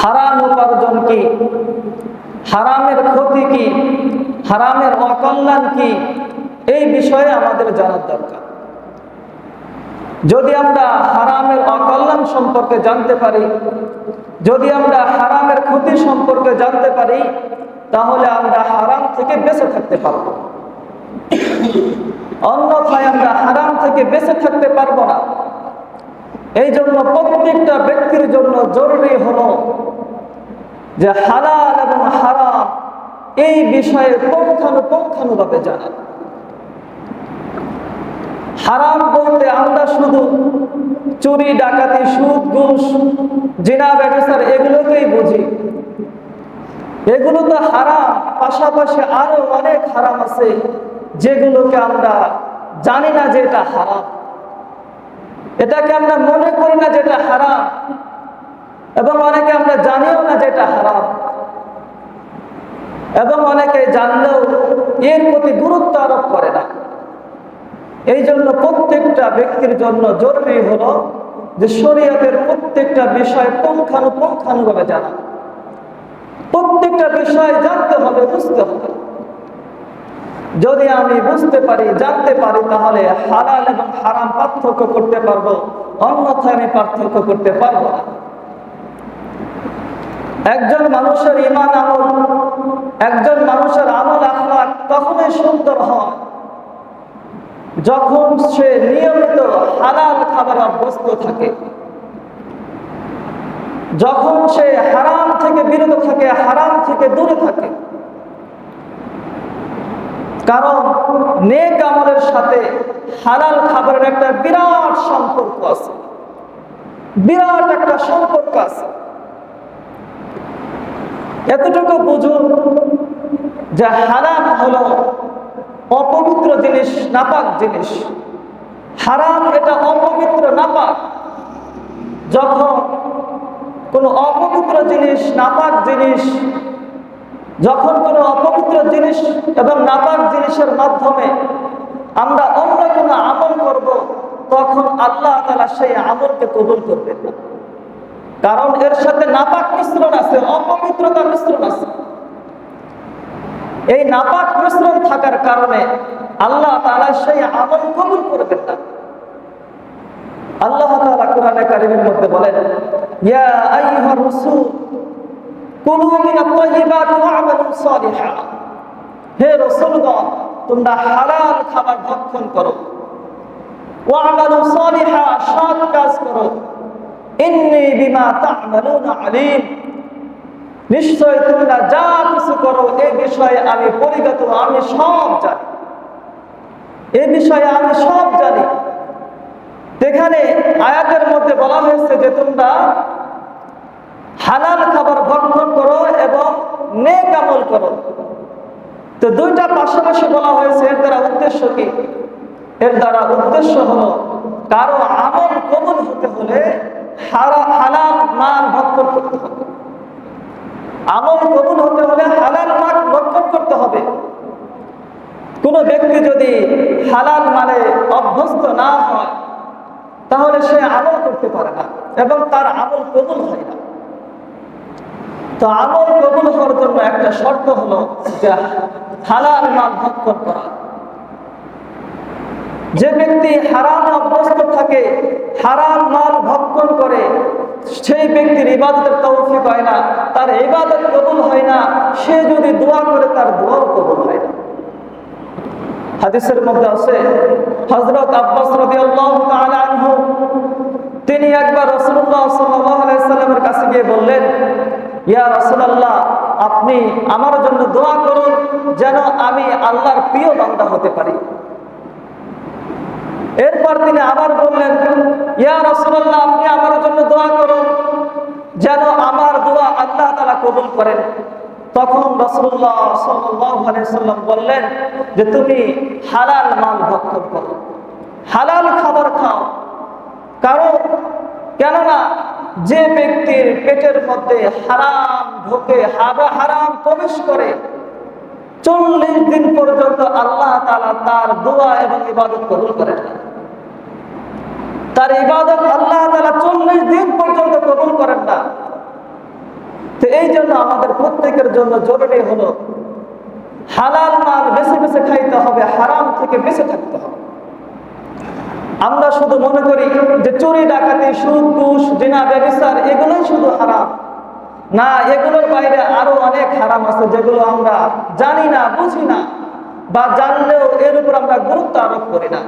হারাম উপার্জন কি হারামের ক্ষতি কি হারামের অকল্যাণ কি এই বিষয়ে আমাদের জানার দরকার। যদি আমরা হারামের অকল্যাণ সম্পর্কে জানতে পারি, যদি আমরা হারামের ক্ষতি সম্পর্কে জানতে পারি, তাহলে আমরা হারাম থেকে বেঁচে থাকতে পারব। অন্যথায় আমরা হারাম থেকে বেঁচে থাকতে পারব না। এই জন্য প্রত্যেকটা ব্যক্তির জন্য জরুরি হলো যে হালাল এবং হারাম এই বিষয়ে পুঙ্খানুপুঙ্খানুভাবে জানা। হারাম বলতে আমরা শুধু চুরি, ডাকাতি, সুদ, ঘুষ, জিনা ব্যবসার এগুলোকেই বুঝি। এগুলো তো হারাম, পাশাপাশি আরও অনেক হারাম আছে যেগুলোকে আমরা জানি না যে এটা হারাম। এটাকে আমরা মনে করি না যে এটা হারাম, এবং অনেকে আমরা জানিও না যে এটা হারাম। এবং অনেকে জানলেও এর প্রতি গুরুত্ব আরোপ করে না। এই জন্য প্রত্যেকটা ব্যক্তির জন্য জরুরি হলো যে শরীয়তের প্রত্যেকটা বিষয় পুঙ্খানুপুঙ্খানুভাবে জানা। প্রত্যেকটা বিষয় জানতে হবে, বুঝতে হবে। যদি আমি বুঝতে পারি, জানতে পারি, তাহলে হালাল এবং হারাম পার্থক্য করতে পারব, অন্যথায় আমি পার্থক্য করতে পারব না। একজন মানুষের ইমান আমল, একজন মানুষের আমল আখলাক তখনই সুন্দর হয়, যখন সে নিয়মিত হালাল খাবার অভ্যস্ত থাকে। যখন সে হারাম থেকে বিরত থাকে, হারাম থেকে দূরে থাকে। কারণ নেক আমলের সাথে হালাল খাবারের একটা বিরাট সম্পর্ক আছে। বিরাট একটা সম্পর্ক আছে। এতটুকু বুঝুন যে হারাম হলো অপবিত্র জিনিস, নাপাক জিনিস। হারাম এটা অপবিত্র, নাপাক। যখন কোনো অপবিত্র জিনিস, নাপাক জিনিস যখন কোনো অপবিত্র জিনিস এবং নাপাক জিনিসের মাধ্যমে আমরা অন্য কোনো আমল করব, তখন আল্লাহ তালা সেই আমলকে কবুল করবেন। না কারণ এর সাথে নাপাক মিশ্রণ আছে, অপবিত্রতা মিশ্রণ আছে। এই নাপাক মিশ্রণ থাকার কারণে আল্লাহ তালা সেই আমল কবুল করবেন না। আল্লাহ তাআলা কোরআনে কারিমের মধ্যে বলেন, ইয়া রাসূল হে রাসূলগণ তোমরা হালাল খাবার ভক্ষণ করো। সৎ কাজ করো। বিমা নিশ্চয় তোমরা যা কিছু করো এই বিষয়ে আমি পরিগত, আমি সব জানি। এই বিষয়ে আমি সব জানি। এখানে আয়াতের মধ্যে বলা হয়েছে যে তোমরা হালাল খাবার ভক্ষণ করো এবং নেক আমল করো। তো দুইটা পাশাপাশি বলা হয়েছে, এর দ্বারা উদ্দেশ্য কি? এর দ্বারা উদ্দেশ্য হলো, কারও আমল কবুল হতে হলে হালাল মাল ভক্ষণ করতে হবে। আমল কবুল হতে হলে হালাল মাল ভক্ষণ করতে হবে। কোনো ব্যক্তি যদি হালাল মানে অভ্যস্ত না হয়, তাহলে সে আমল করতে পারে না এবং তার আমল কবুল হয় না। তো আমল কবুল হওয়ার জন্য একটা শর্ত হলো যে হালাল মাল ভক্ষণ করা যে ব্যক্তি হারাম অভ্যস্ত থাকে, হারাম মাল ভক্ষণ করে সেই ব্যক্তির ইবাদতের তৌফিক হয় না, তার ইবাদত কবুল হয় না, সে যদি দোয়া করে, তার দোয়াও কবুল হয় না। হাদিসের মধ্যে আছে হজরত আব্বাস রাদিয়াল্লাহু তিনি একবার রাসূলুল্লাহ সাল্লাল্লাহু সাল্লামের কাছে গিয়ে বললেন ইয়া রাসূলুল্লাহ, আপনি আমার জন্য দোয়া করুন যেন আমি আল্লাহর প্রিয় বান্দা হতে পারি। এরপর তিনি আবার বললেন, ইয়া রাসূলুল্লাহ, আপনি আমার জন্য দোয়া করুন যেন আমার দোয়া আল্লাহ তালা কবুল করেন। তখন রসুল্লাহ সাল্লাম বললেন যে, তুমি হালাল মাল ভক্ষণ করো। হালাল খাবার খাও। কারণ কেননা যে ব্যক্তির পেটের মধ্যে হারাম ঢোকে হারা হারাম প্রবেশ করে, চল্লিশ দিন পর্যন্ত আল্লাহ তালা তার দোয়া এবং ইবাদত কবুল করেন তার ইবাদত আল্লাহ তালা চল্লিশ দিন পর্যন্ত কবুল করেন না। তো এই জন্য আমাদের প্রত্যেকের জন্য জরুরি হলো, হালাল মাল বেছে বেছে খাইতে হবে, হারাম থেকে বেঁচে থাকতে হবে। আমরা শুধু মনে করি যে চুরি, ডাকাতি, সুদ, ঘুষ, জিনা ব্যবসার এগুলোই শুধু হারাম। না, এগুলোর বাইরে আরও অনেক হারাম আছে যেগুলো আমরা জানি না, বুঝি না, বা জানলেও এর উপর আমরা গুরুত্ব আরোপ করি না।